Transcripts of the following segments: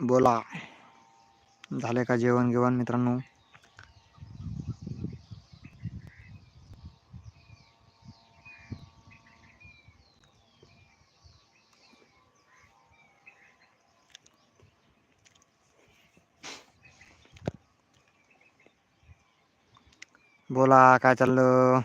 बोला. झाले का जेवण घेवण मित्रांनो? बोला काय चाललं?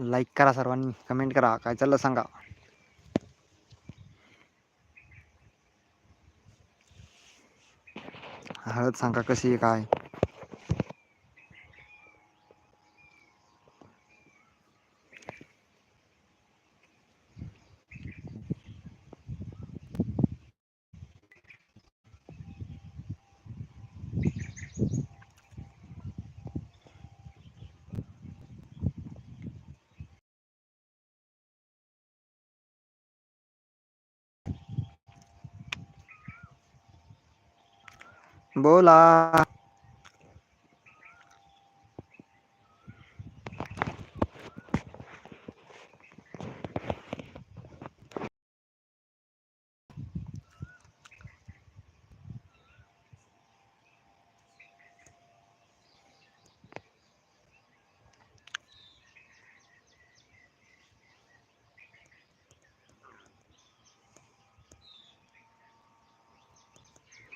लाईक करा सर्वांनी कमेंट करा काय चाललं सांगा. हळद सांगा कशी आहे काय? बोला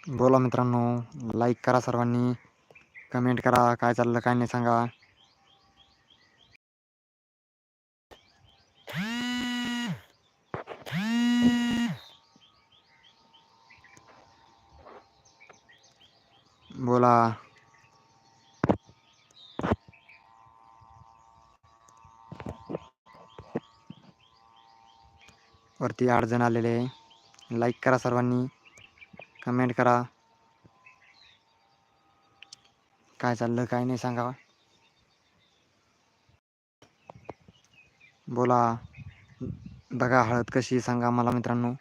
बोला मित्रांनो लाईक करा सर्वांनी कमेंट करा काय चाललं काय नाही सांगा. बोला. वरती आठ जण आलेले. लाईक करा सर्वांनी. कमेंट करा. काय चाललं काय नाही सांगा बोला. बघा हळद कशी सांगा मला मित्रांनो.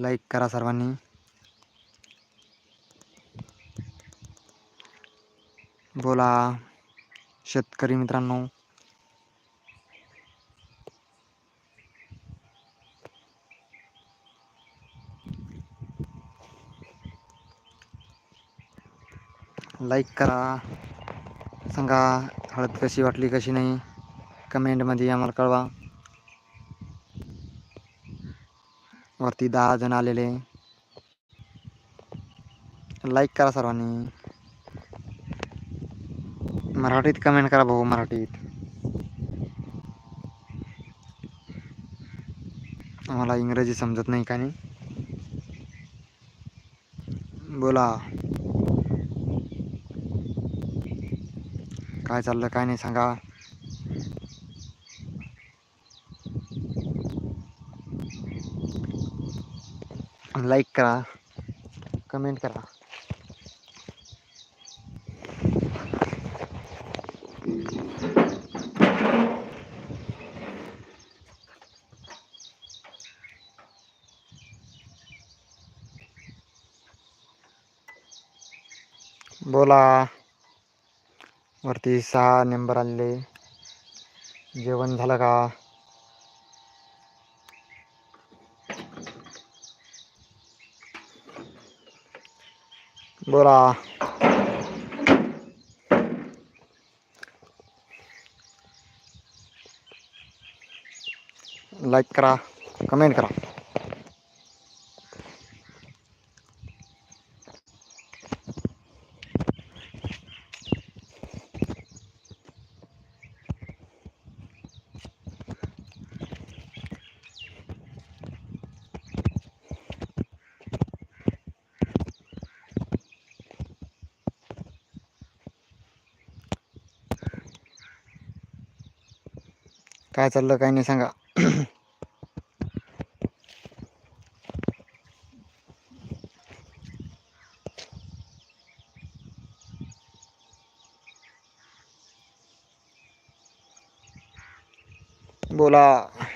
लाईक करा सर्वांनी. बोला. शेतकरी मित्रांनो. लाईक करा. सांगा हळद कशी वाटली कशी नाही? कमेंटमध्ये आम्हाला कळवा. वरती दहा जण आलेले. लाईक करा सर्वांनी. मराठीत कमेंट करा भाऊ मराठीत. आम्हाला इंग्रजी समजत नाही का नाही? बोला. काय चाललं काय नाही सांगा. लाईक करा कमेंट करा. बोला. वरती सहा नंबर आलेले. जेवण झालं का? बोला. लाईक करा कमेंट करा. काय चाललं काय नाही सांगा. बोला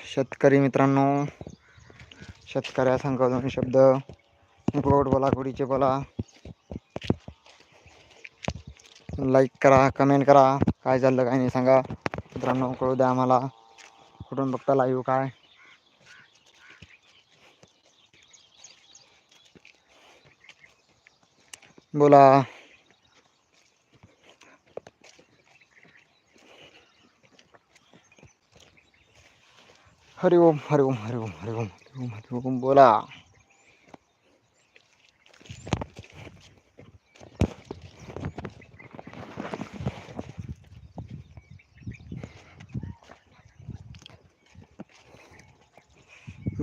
शेतकरी मित्रांनो. शेतकऱ्या सांगा दोन शब्द. गोड बोला गुडीचे बोला. लाईक करा कमेंट करा. काय चाललं काय नाही सांगा. मित्रांनो कळू द्या आम्हाला. कुठून बघता लाईव्ह काय बोला हरि ओम हरि ओम हरि ओम हरि ओम हरि ओम हरि ओम बोला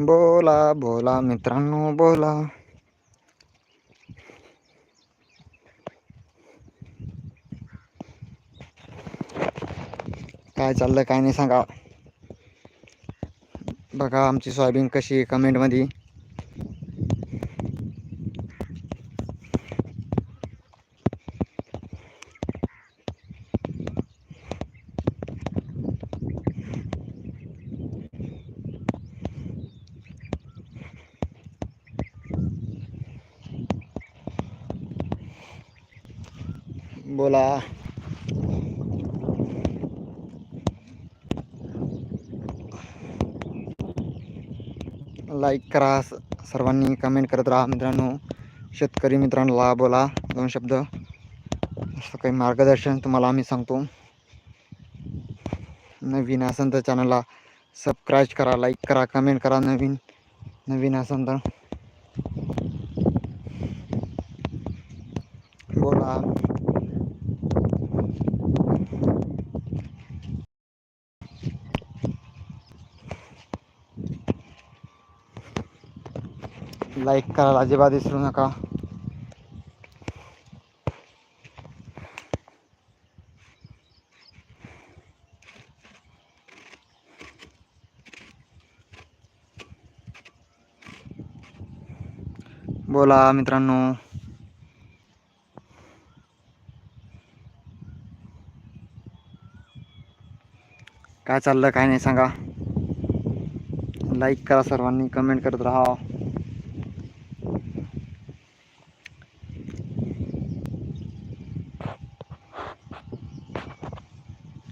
बोला बोला मित्रांनो बोला काय चाललं काय नाही सांगा. बघा आमची सोयाबीन कशी आहे कमेंटमध्ये बोला. लाईक करा स- सर्वांनी कमेंट करत राहा मित्रांनो. शेतकरी मित्रांना बोला दोन शब्द. असं काही मार्गदर्शन तुम्हाला आम्ही सांगतो. नवीन असेल तर चॅनलला सबस्क्राईब करा लाईक करा कमेंट करा नवीन. नवीन असेल तर बोला लाईक करायला अजिबात विसरू नका. बोला मित्रांनो. काय चाललं काय नाही सांगा. लाईक करा सर्वांनी कमेंट करत राहा.